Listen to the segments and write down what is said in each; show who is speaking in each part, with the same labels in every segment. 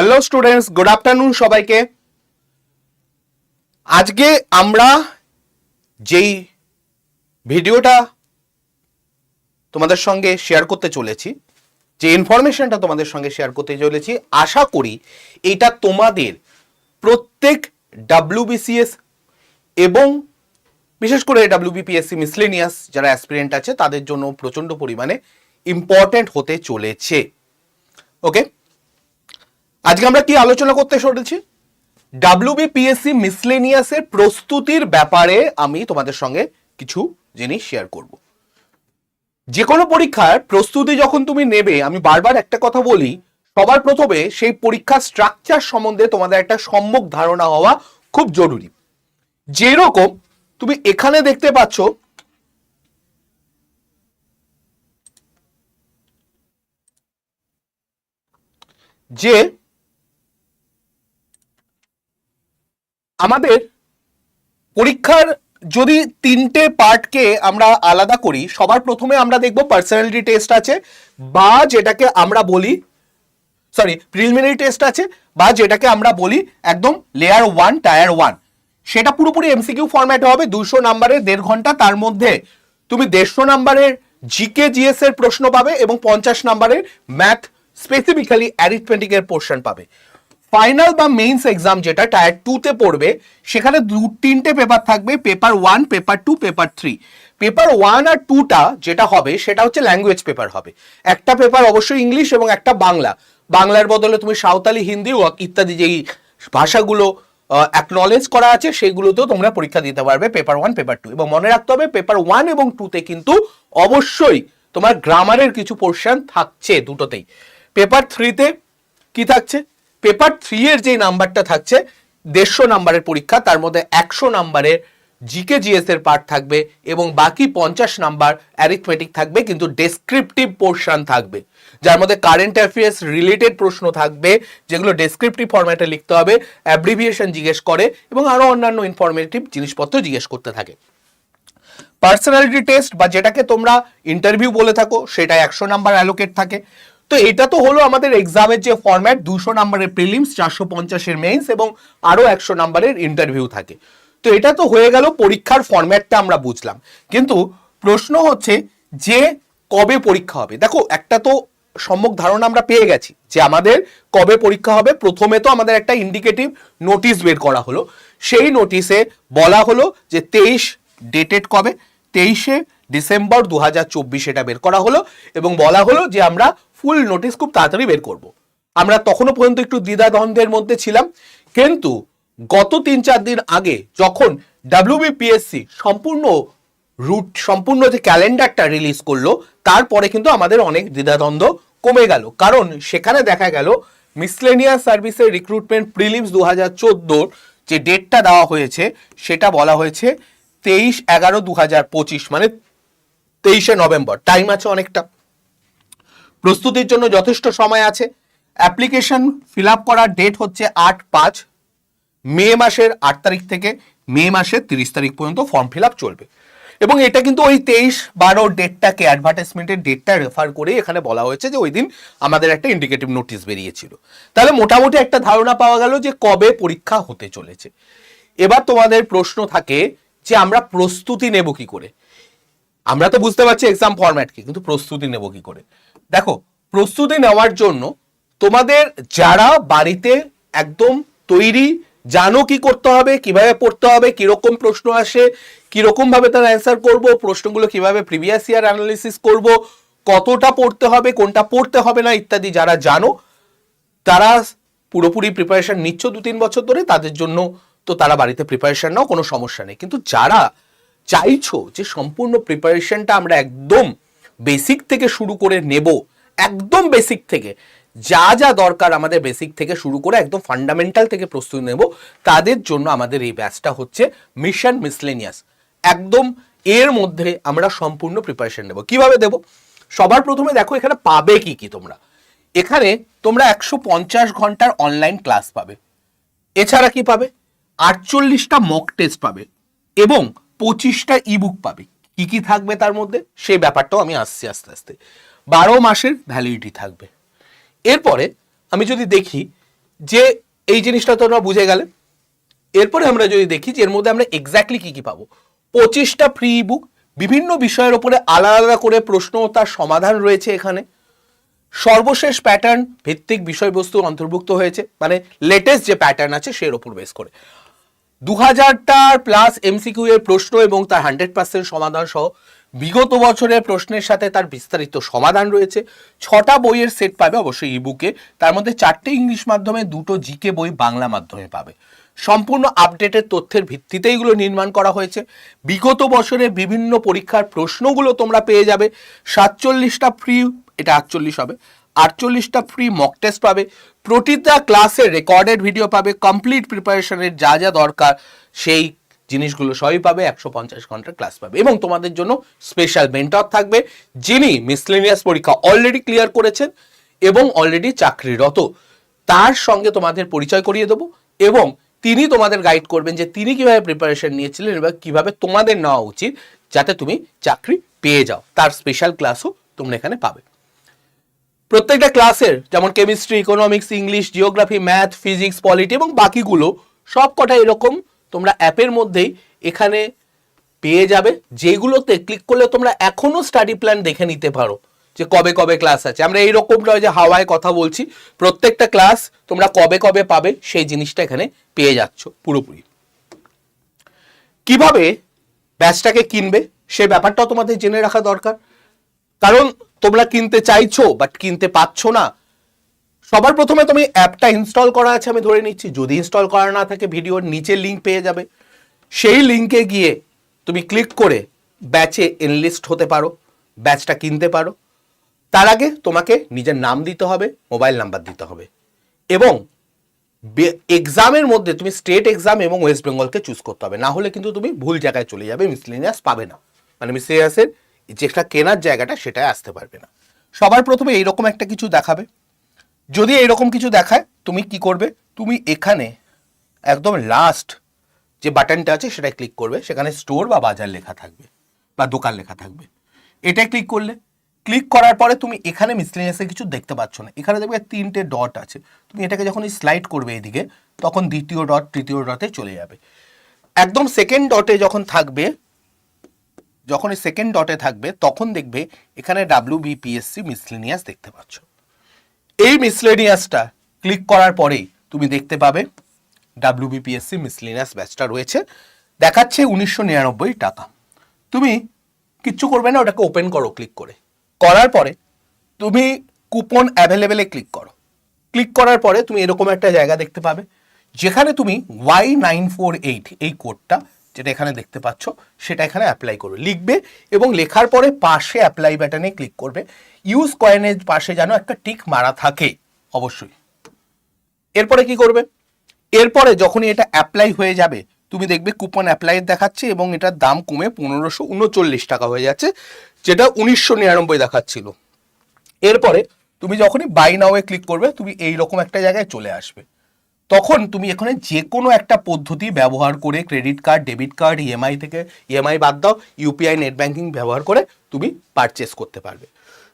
Speaker 1: Hello students good afternoon সবাইকে। আজকে আমরা যেই ভিডিওটা তোমাদের সঙ্গে শেয়ার করতে চলেছি, যে ইনফরমেশনটা তোমাদের সঙ্গে শেয়ার করতে চলেছি, আশা করি এটা তোমাদের প্রত্যেক ডাব্লিউবিসিএস এবং বিশেষ করে ডাব্লিউবিপিএসসি মিসলেনিয়াস যারা অ্যাসপিরেন্ট আছে, তাদের জন্য প্রচণ্ড পরিমাণে ইম্পর্ট্যান্ট হতে চলেছে। ওকে আজকে আমরা কি আলোচনা করতে চলেছি? ডাব্লিউবিপিএসসি মিসলেনিয়াসের প্রস্তুতির ব্যাপারে আমি তোমাদের সঙ্গে কিছু জিনিস শেয়ার করব। যে কোনো পরীক্ষার প্রস্তুতি যখন তুমি নেবে, আমি বারবার একটা কথা বলি, সবার প্রথমে সেই পরীক্ষার স্ট্রাকচার সম্বন্ধে তোমাদের একটা সম্যক ধারণা হওয়া খুব জরুরি। যেরকম তুমি এখানে দেখতে পাচ্ছ, যে আমাদের পরীক্ষার যদি তিনটে পার্টকে আমরা আলাদা করি, সবার প্রথমে আমরা দেখব পার্সোনালিটি টেস্ট আছে বা যেটাকে আমরা বলি সরি প্রিলিমিনারি টেস্ট আছে বা যেটাকে আমরা বলি একদম লেয়ার ওয়ান টায়ার ওয়ান সেটা পুরোপুরি এমসিকিউ ফরম্যাটে হবে, দুশো নাম্বারের দেড় ঘণ্টা, তার মধ্যে তুমি দেড়শো নাম্বারের জিকে জিএস এর প্রশ্ন পাবে এবং পঞ্চাশ নাম্বারের ম্যাথ স্পেসিফিক্যালি অ্যারিথমেটিকের পোর্শন পাবে। ফাইনাল বা মেইনস এক্সাম যেটা টায়ার টুতে পড়বে, সেখানে দু, তিনটে পেপার থাকবে paper one paper two paper three paper one আর টুটা যেটা হবে, সেটা হচ্ছে ল্যাঙ্গুয়েজ পেপার হবে। একটা পেপার অবশ্যই ইংলিশ এবং একটা বাংলা। বাংলার বদলে তুমি সাঁওতালি, হিন্দি ইত্যাদি যেই ভাষাগুলো অ্যাকনলেজ করা আছে, সেগুলোতেও তোমরা পরীক্ষা দিতে পারবে পেপার ওয়ান পেপার টু এবং মনে রাখতে হবে পেপার ওয়ান এবং টুতে কিন্তু অবশ্যই তোমার গ্রামারের কিছু পোর্শন থাকছে দুটোতেই। পেপার থ্রিতে কি থাকছে? পেপার থ্রি এর যে নাম্বারটা থাকছে, দেড়শো নাম্বারের পরীক্ষা, তার মধ্যে একশো নাম্বারের জিকে জিএস এর পার্ট থাকবে এবং বাকি পঞ্চাশ নাম্বার অ্যারিথমেটিক থাকবে, কিন্তু ডেসক্রিপটিভ পোর্শন থাকবে। যার মধ্যে কারেন্ট অ্যাফেয়ার্স রিলেটেড প্রশ্ন থাকবে, যেগুলো ডেসক্রিপটিভ ফরম্যাটে লিখতে হবে অ্যাব্রিভিয়েশন জিজ্ঞেস করে এবং আরও অন্যান্য ইনফরমেটিভ জিনিসপত্র জিজ্ঞেস করতে থাকে। পার্সোনালিটি টেস্ট বা যেটাকে তোমরা ইন্টারভিউ বলে থাকো সেটা একশো নাম্বার অ্যালোকেট থাকে। তো এটা তো হলো আমাদের এক্সামের যে ফর্ম্যাট দুশো নাম্বারের প্রিলিমস চারশো পঞ্চাশের মেইনস এবং আরও একশো নাম্বারের ইন্টারভিউ থাকে। তো এটা তো হয়ে গেল পরীক্ষার ফর্ম্যাটটা আমরা বুঝলাম। কিন্তু প্রশ্ন হচ্ছে যে কবে পরীক্ষা হবে? দেখো, একটা তো সম্যক ধারণা আমরা পেয়ে গেছি যে আমাদের কবে পরীক্ষা হবে। প্রথমে তো আমাদের একটা ইন্ডিকেটিভ নোটিশ বের করা হলো। সেই নোটিশে বলা হলো যে তেইশ ডেটেড কবে? তেইশে ডিসেম্বর দু হাজার চব্বিশ এটা বের করা হলো এবং বলা হলো যে আমরা ফুল নোটিশ খুব তাড়াতাড়ি বের করব। আমরা তখনও পর্যন্ত একটু দ্বিধাদ্বন্দ্বের মধ্যে ছিলাম, কিন্তু গত তিন চার দিন আগে যখন ডাব্লিউবিপিএসসি সম্পূর্ণ রুট সম্পূর্ণ যে ক্যালেন্ডারটা রিলিজ করল, তারপরে কিন্তু আমাদের অনেক দ্বিধাদ্বন্দ্ব কমে গেল কারণ সেখানে দেখা গেল মিসলেনিয়াস সার্ভিসের রিক্রুটমেন্ট প্রিলিমস দু হাজার চোদ্দোর যে ডেটটা দেওয়া হয়েছে, সেটা বলা হয়েছে তেইশ এগারো দু হাজার পঁচিশ মানে তেইশে নভেম্বর। টাইম আছে অনেকটা। প্রস্তুতির জন্য যথেষ্ট সময় আছে। অ্যাপ্লিকেশন ফিল আপ করার ডেট হচ্ছে আট পাঁচ। মে মাসের আট তারিখ থেকে মে মাসের তিরিশ তারিখ পর্যন্ত ফর্ম ফিল আপ চলবে। এবং এটা কিন্তু ওই তেইশ বারো ডেটটাকে অ্যাডভার্টাইজমেন্টের ডেটটা রেফার করে এখানে বলা হয়েছে যে ওই দিন আমাদের একটা ইন্ডিকেটিভ নোটিশ বেরিয়েছিল। তাহলে মোটামুটি একটা ধারণা পাওয়া গেল যে কবে পরীক্ষা হতে চলেছে। এবার তোমাদের প্রশ্ন থাকে যে আমরা প্রস্তুতি নেব কি করে? আমরা তো বুঝতে পারছি এক্সাম ফরম্যাট কি, কিন্তু প্রস্তুতি নেব কি করে? দেখো, প্রস্তুতি নেওয়ার জন্য তোমাদের যারা বাড়িতে একদম তৈরি জানো কি করতে হবে, কীভাবে পড়তে হবে, কীরকম প্রশ্ন আসে কীরকম ভাবে তার অ্যান্সার করব, প্রশ্নগুলো কীভাবে প্রিভিয়াস ইয়ার অ্যানালিসিস করব, কতটা পড়তে হবে, কোনটা পড়তে হবে না ইত্যাদি যারা জানো, তারা পুরোপুরি প্রিপারেশন নিচ্ছ দু তিন বছর ধরে, তাদের জন্য তো তারা বাড়িতে প্রিপারেশন নাও, কোনো সমস্যা নেই। কিন্তু যারা চাইছো যে সম্পূর্ণ প্রিপারেশনটা আমরা একদম বেসিক থেকে শুরু করে নেব, একদম বেসিক থেকে। যা যা দরকার আমাদের বেসিক থেকে শুরু করে একদম ফান্ডামেন্টাল থেকে প্রস্তুতি নেব, তাদের জন্য আমাদের এই ব্যাচটা হচ্ছে মিশন মিসলেনিয়াস একদম এর মধ্যে আমরা সম্পূর্ণ প্রিপারেশন নেব। কীভাবে দেব? সবার প্রথমে দেখো এখানে পাবে কি কি তোমরা। এখানে তোমরা একশো পঞ্চাশ ঘণ্টার অনলাইন ক্লাস পাবে। এছাড়া কি পাবে? আটচল্লিশটা মক টেস্ট পাবে। এবং পঁচিশটা ইবুক পাবে। কি কি থাকবে তার মধ্যে? সেই ব্যাপারটাও আমি আসছি আস্তে আস্তে। বারো মাসের ভ্যালিডিটি থাকবে। এরপরে আমি যদি দেখি যে এই জিনিসটা তোমরা বুঝে গেলে। এরপরে আমরা যদি দেখি যে এর মধ্যে আমরা এক্স্যাক্টলি কি কি পাবো? পঁচিশটা ফ্রি বুক বিভিন্ন বিষয়ের ওপরে আলাদা আলাদা করে প্রশ্ন ও তার সমাধান রয়েছে এখানে। সর্বশেষ প্যাটার্ন ভিত্তিক বিষয়বস্তু অন্তর্ভুক্ত হয়েছে। মানে লেটেস্ট যে প্যাটার্ন আছে, সের ওপর বেস করে। দু হাজারটার প্লাস এমসিকিউ এর প্রশ্ন এবং তার হান্ড্রেড পার্সেন্ট সমাধান সহ বিগত বছরের প্রশ্নের সাথে তার বিস্তারিত সমাধান রয়েছে। ছটা বইয়ের সেট পাবে অবশ্যই ইবুকে তার মধ্যে চারটে ইংলিশ মাধ্যমে, দুটো জিকে বই বাংলা মাধ্যমে পাবে। সম্পূর্ণ আপডেটেড তথ্যের ভিত্তিতে এগুলো নির্মাণ করা হয়েছে। বিগত বছরের বিভিন্ন পরীক্ষার প্রশ্নগুলো তোমরা পেয়ে যাবে। সাতচল্লিশটা ফ্রি এটা আটচল্লিশ হবে। আটচল্লিশটা ফ্রি মক টেস্ট পাবে। প্রতিটা ক্লাসের রেকর্ডেড ভিডিও পাবে। কমপ্লিট প্রিপারেশনের যা যা দরকার, সেই জিনিসগুলো সবই পাবে। একশো পঞ্চাশ ঘণ্টার ক্লাস পাবে। এবং তোমাদের জন্য স্পেশাল মেন্টর থাকবে, যিনি মিসলেনিয়াস পরীক্ষা অলরেডি ক্লিয়ার করেছেন এবং অলরেডি চাকরিরত। তার সঙ্গে তোমাদের পরিচয় করিয়ে দেবো এবং তিনি তোমাদের গাইড করবেন যে তিনি কীভাবে প্রিপারেশন নিয়েছিলেন এবং কীভাবে তোমাদের নেওয়া উচিত, যাতে তুমি চাকরি পেয়ে যাও। তার স্পেশাল ক্লাসও তোমরা এখানে পাবে। প্রত্যেকটা ক্লাসের যেমন chemistry economics English geography math physics polity এবং বাকিগুলো সব কটা এরকম তোমরা অ্যাপের মধ্যেই এখানে পেয়ে যাবে। যেগুলোতে ক্লিক করলে তোমরা এখনও স্টাডি প্ল্যান দেখে নিতে পারো যে কবে কবে ক্লাস আছে। আমরা এইরকম নয় যে হাওয়ায় কথা বলছি। প্রত্যেকটা ক্লাস তোমরা কবে কবে পাবে সেই জিনিসটা এখানে পেয়ে যাচ্ছ পুরোপুরি। কীভাবে ব্যাচটাকে কিনবে সে ব্যাপারটাও তোমাদের জেনে রাখা দরকার। কারণ তোমরা কিনতে চাইছো বাট কিনতে পাচ্ছো না, সবার প্রথমে তুমি অ্যাপটা ইনস্টল করা আছে, আমি ধরে নিচ্ছি। যদি ইনস্টল করা না থাকে, ভিডিওর নিচে লিঙ্ক পেয়ে যাবে। সেই লিঙ্কে গিয়ে তুমি ক্লিক করে ব্যাচে এনলিস্ট হতে পারো ব্যাচটা কিনতে পারো। তার আগে তোমাকে নিজের নাম দিতে হবে মোবাইল নাম্বার দিতে হবে। এবং এক্সামের মধ্যে তুমি স্টেট এক্সাম এবং ওয়েস্ট বেঙ্গলকে চুজ করতে হবে। না হলে কিন্তু তুমি ভুল জায়গায় চলে যাবে মিসলিনিয়াস পাবে না। মানে মিসলিনিয়াসের যেটা কেনার জায়গাটা সেটাই আসতে পারবে না। সবার প্রথমে এইরকম একটা কিছু দেখাবে। যদি এইরকম কিছু দেখায়, তুমি কি করবে? তুমি এখানে একদম লাস্ট যে বাটনটা আছে সেটাই ক্লিক করবে। সেখানে স্টোর বা বাজার লেখা থাকবে বা দোকান লেখা থাকবে। এটাই ক্লিক করলে ক্লিক করার পরে তুমি এখানে মিসলেনিয়াসে কিছু দেখতে পাচ্ছ না। এখানে দেখবে তিনটে ডট আছে। তুমি এটাকে যখন স্লাইড করবে এদিকে, তখন দ্বিতীয় ডট তৃতীয় ডটে চলে যাবে। একদম সেকেন্ড ডটে যখন থাকবে যখন এই সেকেন্ড ডটে থাকবে, তখন দেখবে এখানে ডাব্লিউ বিপিএসসি মিসলেনিয়াস দেখতে পাচ্ছ। এই মিসলেনিয়াসটা ক্লিক করার পরেই তুমি দেখতে পাবে ডাব্লিউ বিপিএসসি মিসলেনিয়াস ব্যাচটা রয়েছে। দেখাচ্ছে উনিশশো নিরানব্বই টাকা। তুমি কিচ্ছু করবে না, ওটাকে ওপেন করো ক্লিক করে। করার পরে তুমি কুপন অ্যাভেলেবেলে ক্লিক করো। ক্লিক করার পরে তুমি এরকম একটা জায়গা দেখতে পাবে, যেখানে তুমি ওয়াই নাইন ফোর এইট এই কোডটা যেটা এখানে দেখতে পাচ্ছ, সেটা এখানে অ্যাপ্লাই করবে। লিখবে এবং লেখার পরে পাশে অ্যাপ্লাই বাটনে ক্লিক করবে। ইউজ কয়েনের পাশে যেন একটা টিক মারা থাকে, অবশ্যই। এরপরে কি করবে? এরপরে যখনই এটা অ্যাপ্লাই হয়ে যাবে, তুমি দেখবে কুপন অ্যাপ্লাই দেখাচ্ছে এবং এটার দাম কমে পনেরোশো উনচল্লিশ টাকা হয়ে যাচ্ছে, যেটা উনিশশো নিরানব্বই দেখাচ্ছিল। এরপরে তুমি যখনই বাই নাওয়ে ক্লিক করবে, তুমি এই রকম একটা জায়গায় চলে আসবে। তখন তুমি এখানে যে কোনো একটা পদ্ধতি ব্যবহার করে credit card debit card EMI থেকে ইএমআই বাদ দাও ইউপিআই নেট ব্যাঙ্কিং ব্যবহার করে তুমি পারচেস করতে পারবে।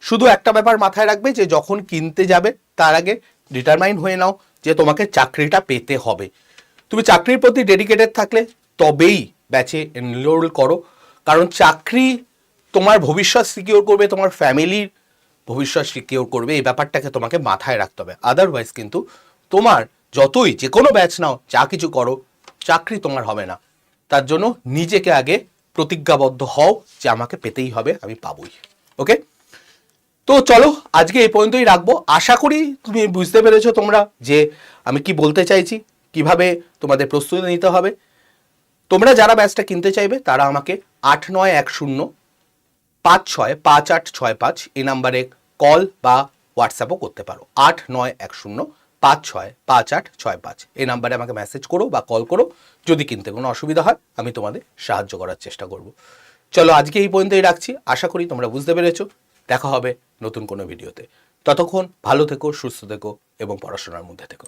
Speaker 1: শুধু একটা ব্যাপার মাথায় রাখবে যে যখন কিনতে যাবে, তার আগে ডিটারমাইন হয়ে নাও যে তোমাকে চাকরিটা পেতে হবে। তুমি চাকরির প্রতি ডেডিকেটেড থাকলে তবেই ব্যাচে এনরোল করো। কারণ চাকরি তোমার ভবিষ্যৎ সিকিওর করবে, তোমার ফ্যামিলির ভবিষ্যৎ সিকিওর করবে, এই ব্যাপারটাকে তোমাকে মাথায় রাখতে হবে। আদারওয়াইজ কিন্তু তোমার যতই যে কোনো ব্যাচ নাও, যা কিছু করো, চাকরি তোমার হবে না। তার জন্য নিজেকে আগে প্রতিজ্ঞাবদ্ধ হও যে আমাকে পেতেই হবে, আমি পাবই। ওকে তো চলো, আজকে এই পর্যন্তই রাখব। আশা করি তুমি বুঝতে পেরেছ তোমরা যে আমি কি বলতে চাইছি, কীভাবে তোমাদের প্রস্তুতি নিতে হবে। তোমরা যারা ব্যাচটা কিনতে চাইবে, তারা আমাকে আট নয় এক শূন্য পাঁচ ছয় পাঁচ আট ছয় পাঁচ এই নাম্বারে কল বা হোয়াটসঅ্যাপও করতে পারো। আট নয় এক শূন্য পাঁচ ছয়, পাঁচ আট, ছয় পাঁচ। এই নাম্বারে আমাকে মেসেজ করো বা কল করো। যদি কিনতে কোনো অসুবিধা হয়, আমি তোমাদের সাহায্য করার চেষ্টা করব। চলো, আজকে এই পর্যন্তই রাখছি। আশা করি তোমরা বুঝতে পেরেছ। দেখা হবে নতুন কোনো ভিডিওতে ততক্ষণ ভালো থেকো, সুস্থ থেকো এবং পড়াশোনার মধ্যে থেকো।